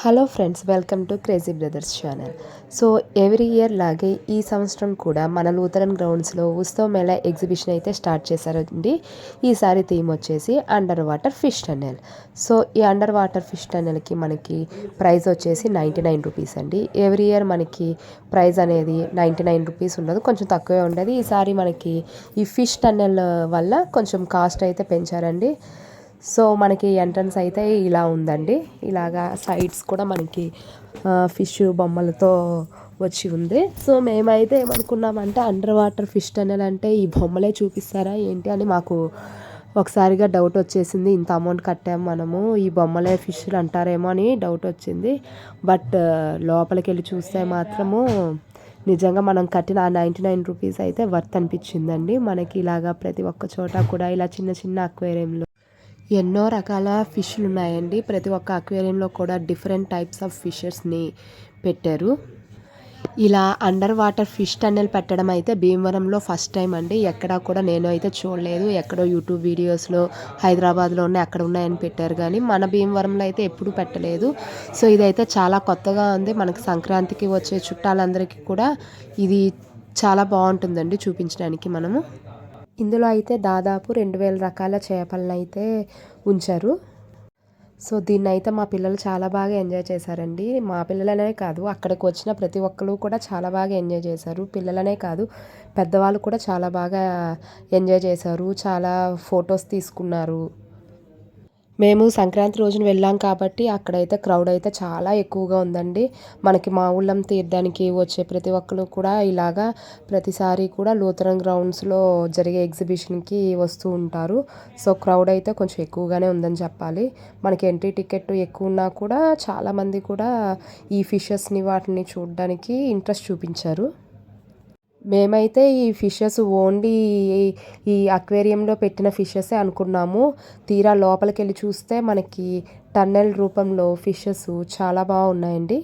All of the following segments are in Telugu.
Hello friends welcome to crazy brothers channel. So every year లాగే ఈ సంవత్సరం కూడా మన లూథరన్ గ్రౌండ్స్లో ఉత్సవ మేళా ఎగ్జిబిషన్ అయితే స్టార్ట్ చేశారండి. ఈసారి థీమ్ వచ్చేసి under water fish tunnel. So ఈ అండర్ వాటర్ ఫిష్ టన్నెల్కి మనకి ప్రైస్ వచ్చేసి నైంటీ నైన్ రూపీస్ అండి. ఎవ్రీ ఇయర్ మనకి ప్రైస్ అనేది నైంటీ నైన్ రూపీస్ ఉండదు కొంచెం తక్కువే ఉండదు. ఈసారి మనకి ఈ ఫిష్ టన్నెల్ వల్ల కొంచెం కాస్ట్ అయితే పెంచారండి. సో మనకి ఎంట్రన్స్ అయితే ఇలా ఉందండి. ఇలాగా సైడ్స్ కూడా మనకి ఫిష్ బొమ్మలతో వచ్చి ఉంది. సో మేమైతే ఏమనుకున్నామంటే అండర్ వాటర్ ఫిష్ టన్నెల్ అంటే ఈ బొమ్మలే చూపిస్తారా ఏంటి అని మాకు ఒకసారిగా డౌట్ వచ్చేసింది. ఇంత అమౌంట్ కట్టాము మనము ఈ బొమ్మలే ఫిష్లు అంటారేమో అని డౌట్ వచ్చింది. బట్ లోపలికి వెళ్ళి చూస్తే మాత్రము నిజంగా మనం కట్టిన ఆ నైంటీ నైన్ రూపీస్ అయితే వర్త్ అనిపించిందండి. మనకి ఇలాగా ప్రతి ఒక్క చోట కూడా ఇలా చిన్న చిన్న అక్వేరియంలో ఎన్నో రకాల ఫిష్లు ఉన్నాయండి. ప్రతి ఒక్క అక్వేరియంలో కూడా డిఫరెంట్ టైప్స్ ఆఫ్ ఫిషెస్ని పెట్టారు. ఇలా అండర్ వాటర్ ఫిష్ టన్నెల్ పెట్టడం అయితే భీమవరంలో ఫస్ట్ టైం అండి. ఎక్కడా కూడా నేను అయితే చూడలేదు. ఎక్కడో యూట్యూబ్ వీడియోస్లో హైదరాబాద్లో ఉన్నాయి అక్కడ ఉన్నాయని పెట్టారు. కానీ మన భీమవరంలో అయితే ఎప్పుడూ పెట్టలేదు. సో ఇదైతే చాలా కొత్తగా ఉంది. మనకి సంక్రాంతికి వచ్చే చుట్టాలందరికీ కూడా ఇది చాలా బాగుంటుందండి చూపించడానికి మనము. ఇందులో అయితే దాదాపు రెండు వేల రకాల చేపలను అయితే ఉంచారు. సో దీన్ని అయితే మా పిల్లలు చాలా బాగా ఎంజాయ్ చేశారండి. మా పిల్లలనే కాదు అక్కడికి వచ్చిన ప్రతి ఒక్కరు కూడా చాలా బాగా ఎంజాయ్ చేశారు. పిల్లలనే కాదు పెద్దవాళ్ళు కూడా చాలా బాగా ఎంజాయ్ చేశారు. చాలా ఫొటోస్ తీసుకున్నారు. మేము సంక్రాంతి రోజున వెళ్ళాం కాబట్టి అక్కడైతే క్రౌడ్ అయితే చాలా ఎక్కువగా ఉందండి. మనకి మా ఊళ్ళం తీర్థానికి వచ్చే ప్రతి ఒక్కరు కూడా ఇలాగా ప్రతిసారి కూడా లూథరన్ గ్రౌండ్స్లో జరిగే ఎగ్జిబిషన్కి వస్తూ ఉంటారు. సో క్రౌడ్ అయితే కొంచెం ఎక్కువగానే ఉందని చెప్పాలి. మనకి ఎంట్రీ టికెట్ ఎక్కువ ఉన్నా కూడా చాలామంది కూడా ఈ ఫిషెస్ని వాటిని చూడడానికి ఇంట్రెస్ట్ చూపించారు. మేమైతే ఈ ఫిషెస్ ఓన్లీ ఈ అక్వేరియంలో పెట్టిన ఫిషెసే అనుకున్నాము. తీరా లోపలికి వెళ్ళి చూస్తే మనకి టన్నెల్ రూపంలో ఫిషెస్ చాలా బాగున్నాయండి.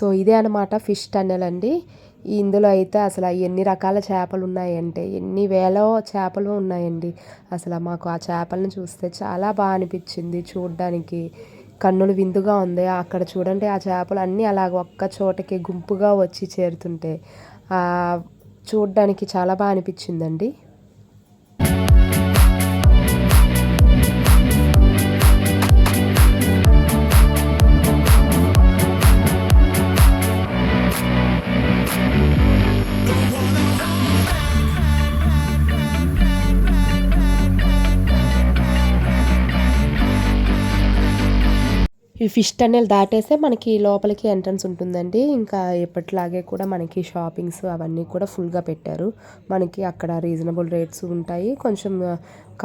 సో ఇదే అనమాట ఫిష్ టన్నెల్ అండి. ఇందులో అయితే అసలు ఎన్ని రకాల చేపలు ఉన్నాయంటే ఎన్ని వేల చేపలు ఉన్నాయండి. అసలు మాకు ఆ చేపలను చూస్తే చాలా బాగా అనిపించింది చూడడానికి. కన్నులు విందుగా ఉంది. అక్కడ చూడండి ఆ చేపలు అన్నీ అలాగ ఒక్క చోటకి గుంపుగా వచ్చి చేరుతుంటే చూడడానికి చాలా బాగా అనిపించిందండి. ఈ ఫిష్ టన్నెల్ దాటేస్తే మనకి లోపలికి ఎంట్రన్స్ ఉంటుందండి. ఇంకా ఎప్పటిలాగే కూడా మనకి షాపింగ్స్ అవన్నీ కూడా ఫుల్గా పెట్టారు. మనకి అక్కడ రీజనబుల్ రేట్స్ ఉంటాయి. కొంచెం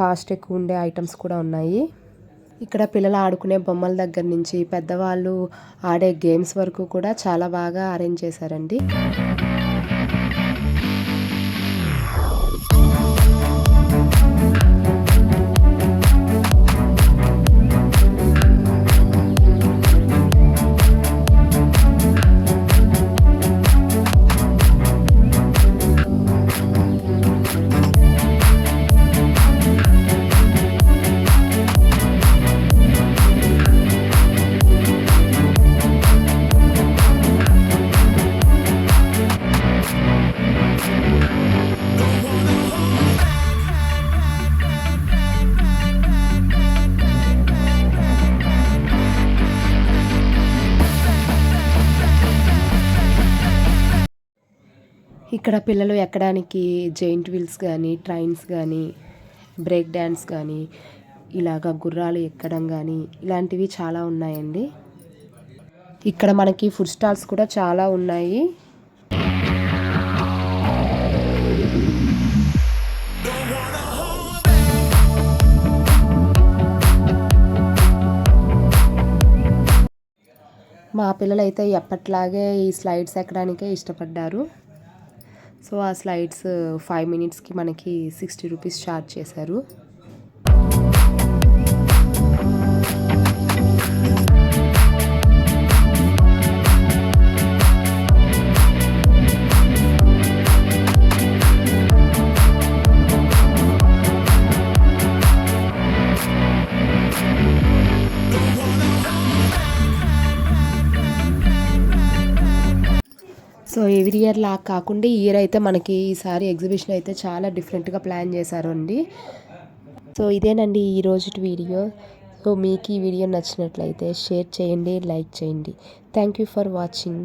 కాస్ట్ ఎక్కువ ఉండే ఐటమ్స్ కూడా ఉన్నాయి. ఇక్కడ పిల్లలు ఆడుకునే బొమ్మల దగ్గర నుంచి పెద్దవాళ్ళు ఆడే గేమ్స్ వరకు కూడా చాలా బాగా అరేంజ్ చేశారండి. ఇక్కడ పిల్లలు ఎక్కడానికి జైంట్ వీల్స్ కానీ ట్రైన్స్ కానీ బ్రేక్ డ్యాన్స్ కానీ ఇలాగ గుర్రాలు ఎక్కడం కానీ ఇలాంటివి చాలా ఉన్నాయండి. ఇక్కడ మనకి ఫుడ్ స్టాల్స్ కూడా చాలా ఉన్నాయి. మా పిల్లలైతే ఎప్పట్లాగే ఈ స్లైడ్స్ ఎక్కడానికే ఇష్టపడ్డారు. సో ఆ స్లైడ్స్ ఫైవ్ మినిట్స్కి మనకి సిక్స్టీ రూపీస్ ఛార్జ్ చేశారు. సో ఎవ్రీ ఇయర్ లా కాకుండా ఈ ఇయర్ అయితే మనకి ఈసారి ఎగ్జిబిషన్ అయితే చాలా డిఫరెంట్గా ప్లాన్ చేశారు అండి. సో ఇదేనండి ఈ రోజు వీడియో. సో మీకు ఈ వీడియో నచ్చినట్లయితే షేర్ చేయండి లైక్ చేయండి. Thank you for watching.